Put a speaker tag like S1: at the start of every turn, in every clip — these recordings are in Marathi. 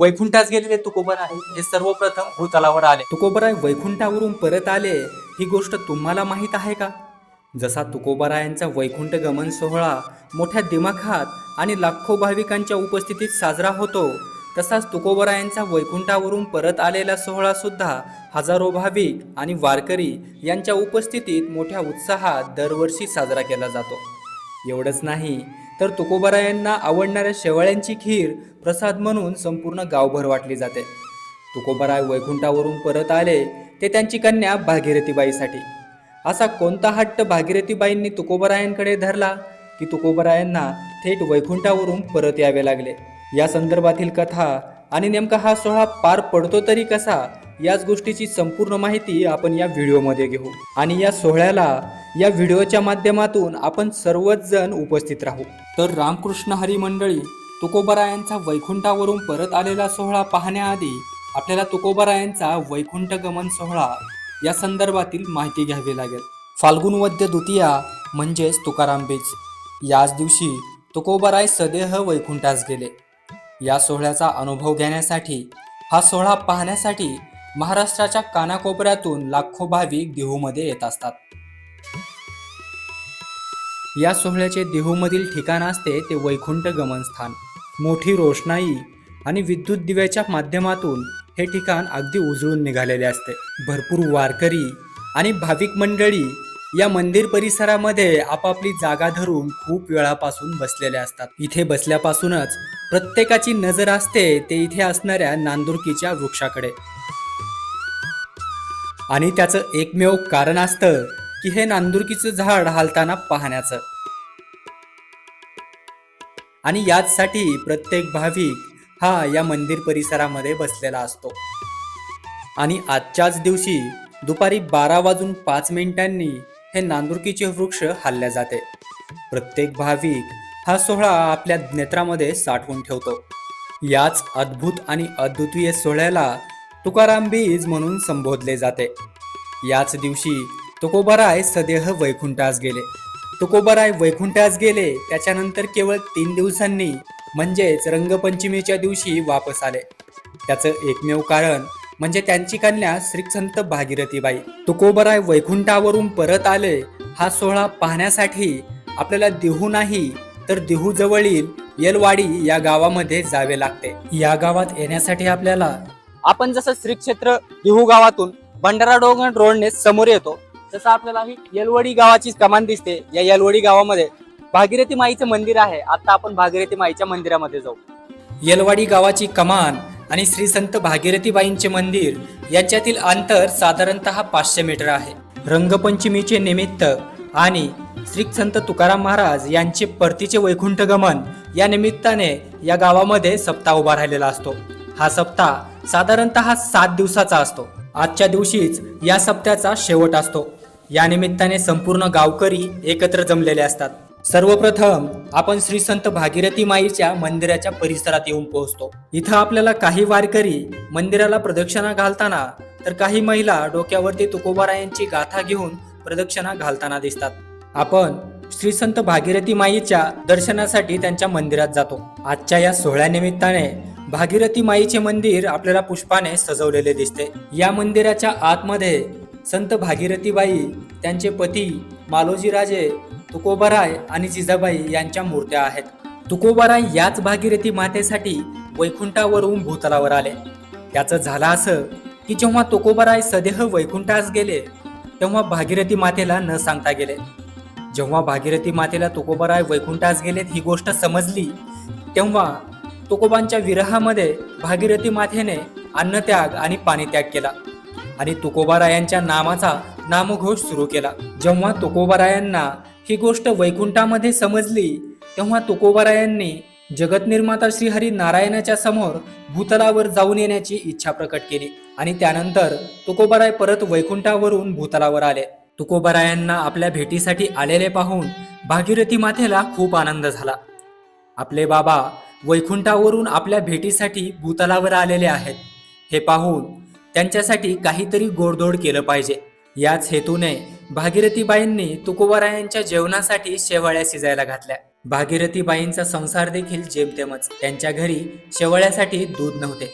S1: वैकुंठास गेलेले तुकोबराय हे सर्वप्रथम भूतलावर आले.
S2: तुकोबराय वैकुंठावरून परत आले. ही गोष्ट तुम्हाला माहीत आहे का? जसा तुकोबरायांचा वैकुंठ गमन सोहळा मोठ्या दिमाखात आणि लाखो भाविकांच्या उपस्थितीत साजरा होतो तसाच तुकोबरायांचा वैकुंठावरून परत आलेला सोहळा सुद्धा हजारो भाविक आणि वारकरी यांच्या उपस्थितीत मोठ्या उत्साहात दरवर्षी साजरा केला जातो. एवढंच नाही तर तुकोबरायांना आवडणाऱ्या शेवाळ्यांची खीर प्रसाद म्हणून संपूर्ण गावभर वाटली जाते. तुकोबराय वैकुंठावरून परत आले ते त्यांची कन्या भागीरथीबाईसाठी. असा कोणता हट्ट भागीरथीबाईंनी तुकोबरायांकडे धरला की तुकोबरायांना थेट वैकुंठावरून परत यावे लागले? या संदर्भातील कथा आणि नेमका हा सोहळा पार पडतो तरी कसा याच गोष्टीची संपूर्ण माहिती आपण या व्हिडिओमध्ये घेऊ. आणि या सोहळ्याला या व्हिडिओच्या माध्यमातून आपण सर्वच जण उपस्थित राहू. तर रामकृष्ण हरी मंडळी तुकोबरायांचा वैकुंठावरून परत आलेला सोहळा पाहण्याआधी आपल्याला तुकोबरायांचा वैकुंठ गमन सोहळा या संदर्भातील माहिती घ्यावी लागेल. फाल्गुन वद्य द्वितीया म्हणजेच तुकाराम बीज. याच दिवशी तुकोबराय सदेह वैकुंठास गेले. या सोहळ्याचा अनुभव घेण्यासाठी हा सोहळा पाहण्यासाठी महाराष्ट्राच्या कानाकोपऱ्यातून लाखो भाविक देहूमध्ये येत असतात. या सोहळ्याचे देहूमधील ठिकाण असते ते वैकुंठ गमनस्थान. मोठी रोषणाई आणि विद्युत दिव्याच्या माध्यमातून हे ठिकाण अगदी उजळून निघालेले असते. भरपूर वारकरी आणि भाविक मंडळी या मंदिर परिसरामध्ये आपापली जागा धरून खूप वेळापासून बसलेले असतात. इथे बसल्यापासूनच प्रत्येकाची नजर असते ते इथे असणाऱ्या नांदुरकीच्या वृक्षाकडे. आणि त्याचं एकमेव कारण असतं की हे नांदुरकीचं झाड हालताना पाहण्याचं. आणि याचसाठी प्रत्येक भाविक हा या मंदिर परिसरामध्ये बसलेला असतो. आणि आजच्याच दिवशी दुपारी बारा वाजून पाच मिनिटांनी हे नांदुरकीचे वृक्ष हल्ल्या जाते. प्रत्येक भाविक हा सोहळा आपल्या नेत्रामध्ये साठवून ठेवतो. याच अद्भुत आणि अद्वितीय सोहळ्याला तुकाराम बीज म्हणून संबोधले जाते. याच दिवशी तुकोबराय सदेह वैकुंठास गेले. तुकोबराय वैकुंठास गेले त्याच्यानंतर केवळ तीन दिवसांनी म्हणजेच रंगपंचमीच्या दिवशी वापस आले. त्याचं एकमेव कारण म्हणजे त्यांची कन्या श्रीसंत भागीरथीबाई. तुकोबराय वैकुंठावरून परत आले हा सोहळा पाहण्यासाठी आपल्याला देहू नाही तर देहू जवळील येलवाडी या गावामध्ये जावे लागते. या गावात येण्यासाठी आपल्याला
S1: आपण जसं श्री क्षेत्र देहू गावातून भंडारा डोंगर रोडने समोर येतो तसं आपल्याला ही येलवडी गावाची कमान दिसते. या येलवडी गावामध्ये भागीरथी माईचं मंदिर आहे. आता आपण भागीरथी माईच्या मंदिरामध्ये जाऊ.
S2: येलवाडी गावाची कमान आणि श्री संत भागीरथीबाईंचे मंदिर यांच्यातील अंतर साधारणतः पाचशे मीटर आहे. रंगपंचमीचे निमित्त आणि श्री संत तुकाराम महाराज यांचे परतीचे वैकुंठ गमन या निमित्ताने या गावामध्ये सप्ताह उभा राहिलेला असतो. हा सप्ताह साधारणतः सात दिवसाचा असतो. आजच्या दिवशीच या सप्त्याचा शेवट असतो. या निमित्ताने संपूर्ण गावकरी एकत्र जमलेले असतात. सर्वप्रथम आपण श्री संत भागीरथी माईच्या मंदिराच्या परिसरात येऊन पोहोचतो. इथं आपल्याला काही वारकरी मंदिराला प्रदक्षिणा घालताना तर काही महिला डोक्यावरती तुकोबारायांची गाथा घेऊन प्रदक्षिणा घालताना दिसतात. आपण श्री संत भागीरथी माईच्या दर्शनासाठी त्यांच्या मंदिरात जातो. आजच्या या सोहळ्यानिमित्ताने भागीरथी माईचे मंदिर आपल्याला पुष्पाने सजवलेले दिसते. या मंदिराच्या आतमध्ये संत भागीरथीबाई त्यांचे पती मालोजी राजे तुकोबाराय आणि जिजाबाई यांच्या मूर्त्या आहेत. तुकोबाराय याच भागीरथी मातेसाठी वैकुंठावरून भूतलावर आले. त्याचं झालं असं की जेव्हा तुकोबाराय सदेह वैकुंठास गेले तेव्हा भागीरथी मातेला न सांगता गेले. जेव्हा भागीरथी मातेला तुकोबाराय वैकुंठास गेलेत ही गोष्ट समजली तेव्हा तुकोबांच्या विरहामध्ये भागीरथी माथेने अन्नत्याग आणि पाणीत्याग केला. आणि तुकोबारायांच्या नामाचा नामघोष सुरू केला. जेव्हा तुकोबारायांना ही गोष्ट वैकुंठामध्ये समजली तेव्हा तुकोबारायांनी जगत निर्माता नारायणाच्या समोर भूतलावर जाऊन येण्याची इच्छा प्रकट केली. आणि त्यानंतर तुकोबाराय परत वैकुंठावरून भूतलावर आले. तुकोबारायांना आपल्या भेटीसाठी आलेले पाहून भागीरथी माथेला खूप आनंद झाला. आपले बाबा वैकुंठावरून आपल्या भेटीसाठी भूतलावर आलेले आहेत. हे पाहून त्यांच्यासाठी काहीतरी गोडधोड केलं पाहिजे. याच हेतूने भागीरथीबाईंनी तुकोबारायांच्या जेवणासाठी शेवाळ्या शिजायला घातल्या. भागीरथीबाईंचा संसार देखील जेमतेमच. त्यांच्या घरी शेवाळ्यासाठी दूध नव्हते.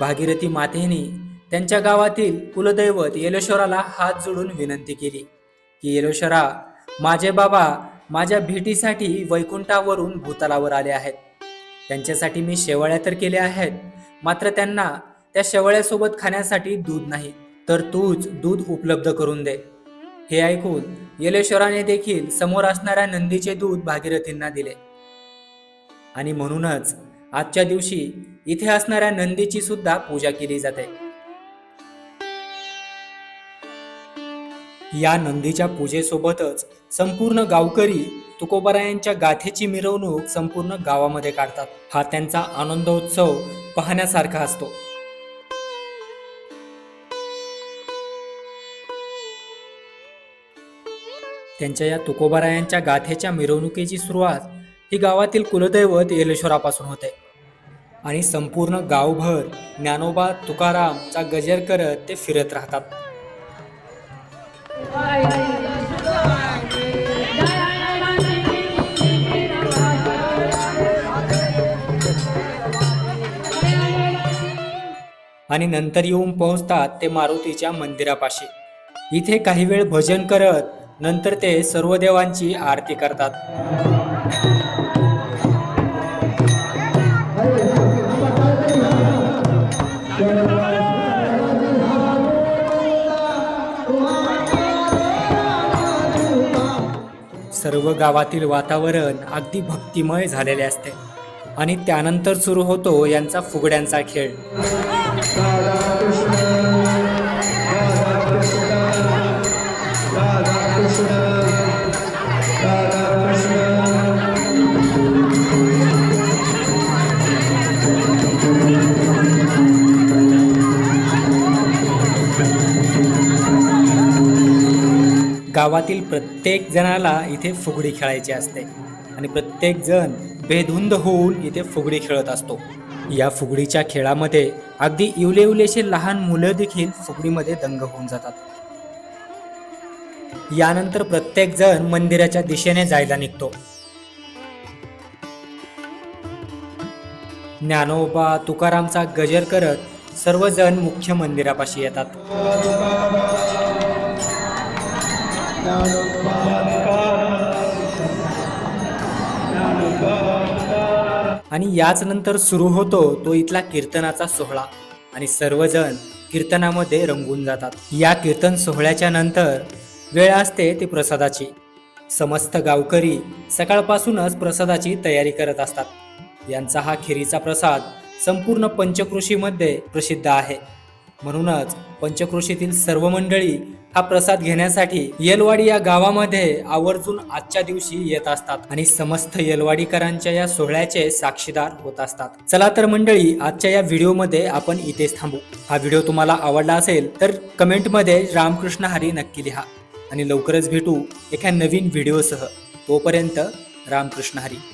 S2: भागीरथी मातेने त्यांच्या गावातील कुलदैवत येलेश्वराला हात जोडून विनंती केली की येलेश्वरा माझे बाबा माझ्या भेटीसाठी वैकुंठावरून भूतलावर आले आहेत. त्यांच्यासाठी मी शेवाळ्या तर केल्या आहेत मात्र त्यांना त्या शेवाळ्यासोबत खाण्यासाठी दूध नाही तर तूच दूध उपलब्ध करून दे. हे ऐकून येलेश्वराने देखील समोर असणाऱ्या नंदीचे दूध भागीरथींना दिले. आणि म्हणूनच आजच्या दिवशी इथे असणाऱ्या नंदीची सुद्धा पूजा केली जाते. या नंदीच्या पूजेसोबतच संपूर्ण गावकरी तुकोबरायांच्या गाथेची मिरवणूक संपूर्ण गावामध्ये काढतात. हा त्यांचा आनंदोत्सव पाहण्यासारखा असतो. त्यांच्या या तुकोबारायांच्या गाथेच्या मिरवणुकीची सुरुवात ही गावातील कुलदैवत येलेश्वरापासून होते. आणि संपूर्ण गावभर ज्ञानोबा तुकारामचा गजर करत ते फिरत राहतात. आणि नंतर येऊन पोहोचतात ते मारुतीच्या मंदिरापाशी. इथे काही वेळ भजन करत नंतर ते सर्व देवांची आरती करतात. सर्व गावातील वातावरण अगदी भक्तिमय झालेले असते. आणि त्यानंतर सुरू होतो यांचा फुगड्यांचा खेळ. गावातील प्रत्येक जणाला इथे फुगडी खेळायची असते. आणि प्रत्येक जण बेधुंद होऊन इथे फुगडी खेळत असतो. या फुगडीच्या खेळामध्ये अगदी इवले इवलेसे लहान मुलं देखील फुगडीमध्ये दंग होऊन जातात. यानंतर प्रत्येक जण मंदिराच्या दिशेने जायला निघतो. ज्ञानोबा तुकारामचा गजर करत सर्वजण मुख्य मंदिरापाशी येतात. आणि याच नंतर सुरू होतो तो इथला कीर्तनाचा सोहळा. आणि सर्वजण कीर्तनामध्ये रंगून जातात. या कीर्तन सोहळ्याच्या नंतर वेळ असते ती प्रसादाची. समस्त गावकरी सकाळपासूनच प्रसादाची तयारी करत असतात. यांचा हा खिरीचा प्रसाद संपूर्ण पंचकृषीमध्ये प्रसिद्ध आहे. म्हणूनच पंचकृषीतील सर्व मंडळी हा प्रसाद घेण्यासाठी येलवाडी या गावामध्ये आवर्जून आजच्या दिवशी येत असतात आणि समस्त येलवाडीकरांच्या या सोहळ्याचे साक्षीदार होत असतात. चला तर मंडळी आजच्या या व्हिडिओमध्ये आपण इथेच थांबू. हा व्हिडिओ तुम्हाला आवडला असेल तर कमेंटमध्ये रामकृष्ण हरी नक्की लिहा आणि लवकरच भेटू एका नवीन व्हिडिओसह. तोपर्यंत रामकृष्ण हरी.